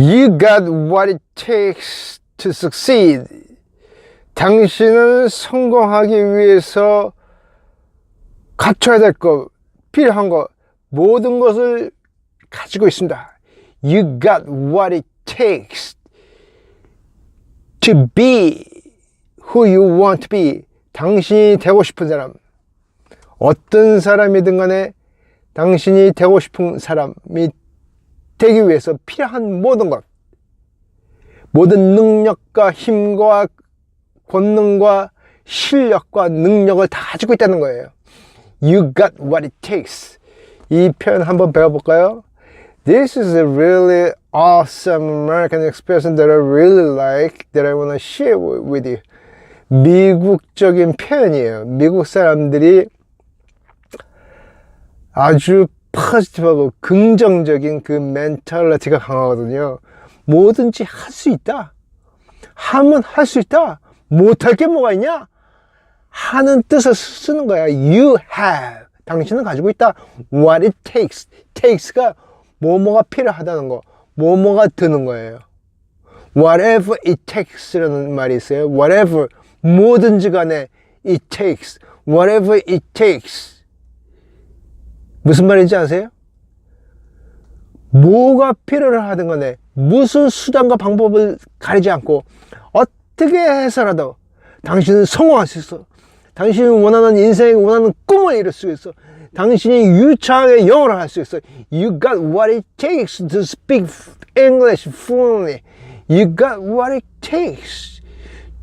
You got what it takes to succeed. 당신은 성공하기 위해서 갖춰야 될 것, 필요한 것, 모든 것을 가지고 있습니다. You got what it takes to be who you want to be. 당신이 되고 싶은 사람. 어떤 사람이든 간에 당신이 되고 싶은 사람이 되기 위해서 필요한 모든 것. 모든 능력과 힘과 권능과 실력과 능력을 다 가지고 있다는 거예요. You got what it takes. 이 표현 한번 배워볼까요? This is a really awesome American expression that I really like that I want to share with you. 미국적인 표현이에요. 미국 사람들이 아주 포지티브하고 긍정적인 그 멘탈리티가 강하거든요. 뭐든지 할 수 있다. 하면 할 수 있다. 못할 게 뭐가 있냐? 하는 뜻을 쓰는 거야. You have. 당신은 가지고 있다. What it takes. takes가 뭐뭐가 필요하다는 거. 뭐뭐가 드는 거예요. Whatever it takes라는 말이 있어요. Whatever. 뭐든지 간에 it takes. Whatever it takes. 무슨 말인지 아세요? 뭐가 필요를 하든 간에 무슨 수단과 방법을 가리지 않고 어떻게 해서라도 당신은 성공할 수 있어. 당신이 원하는 인생에 원하는 꿈을 이룰 수 있어. 당신이 유창하게 영어를 할 수 있어. You got what it takes to speak English fluently. You got what it takes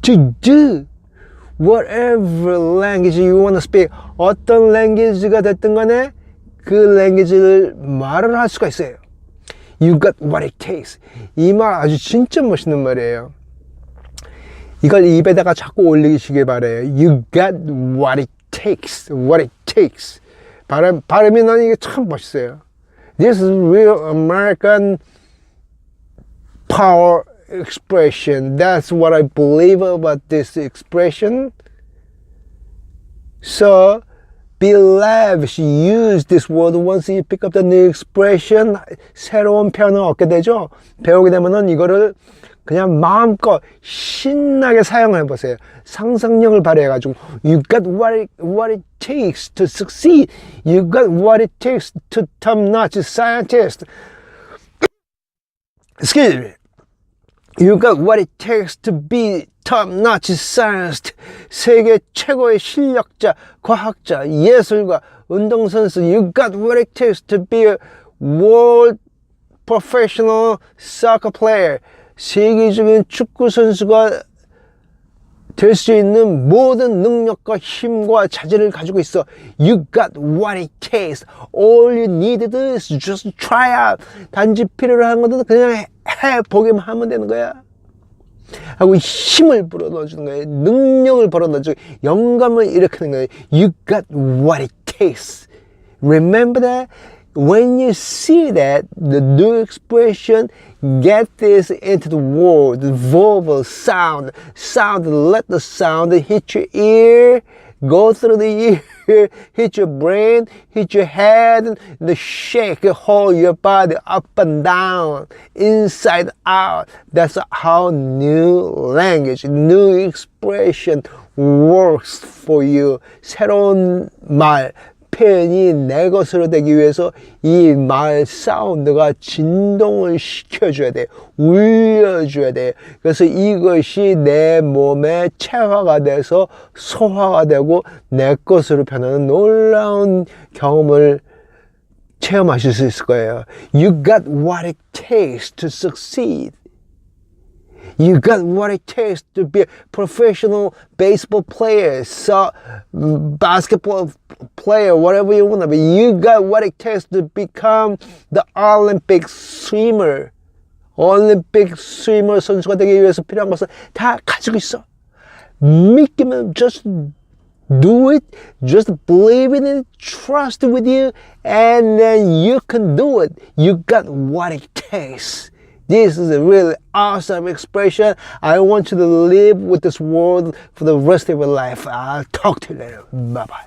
to do whatever language you want to speak. 어떤 랭귀지가 됐든 간에 그 랭귀지를 말을 할 수가 있어요. You got what it takes. 이 말 아주 진짜 멋있는 말이에요. 이걸 입에다가 자꾸 올리시길 바래요. You got what it takes. What it takes. 발음, 발음이 나는 이게 참 멋있어요. This is real American power expression. That's what I believe about this expression. So, be lavish. Use this word once you pick up the new expression. 새로운 표현을 얻게 되죠. 배우게 되면은 이거를 그냥 마음껏 신나게 사용해 보세요. 상상력을 발휘해 가지고 You got what it, what it takes to succeed. You got what it takes to top-notch scientist. Excuse me. You got what it takes to be top-notch scientist. 세계 최고의 실력자, 과학자, 예술가, 운동선수. You got what it takes to be a world professional soccer player. 세계적인 축구 선수가 될 수 있는 모든 능력과 힘과 자질을 가지고 있어. You got what it takes. All you need to do is just try out. 단지 필요로 한 것은 그냥 해보기만 하면 되는 거야. 하고 힘을 불어넣어주는 거예요. 능력을 불어넣어주고 영감을 일으키는 거예요. You got what it takes. Remember that? when you see that, the new expression, get this into the world, the verbal sound, sound, let the sound hit your ear, go through the ear, hit your brain, hit your head, the shake, hold your body up and down, inside out. That's how new language, new expression works for you. 새로운 말, 표현이 내 것으로 되기 위해서 이 말 사운드가 진동을 시켜줘야 돼. 울려줘야 돼. 그래서 이것이 내 몸에 체화가 돼서 소화가 되고 내 것으로 변하는 놀라운 경험을 체험하실 수 있을 거예요. You got what it takes to succeed. You got what it takes to be a professional baseball player, so basketball player, whatever you want to be. You got what it takes to become the Olympic swimmer. 올림픽 스위머 선수가 되기 위해서 필요한 것을 다 가지고 있어. 믿기면 just do it, just believe in it, trust with you, and then you can do it. You got what it takes. This is a really awesome expression. I want you to live with this word for the rest of your life. I'll talk to you later. Bye bye.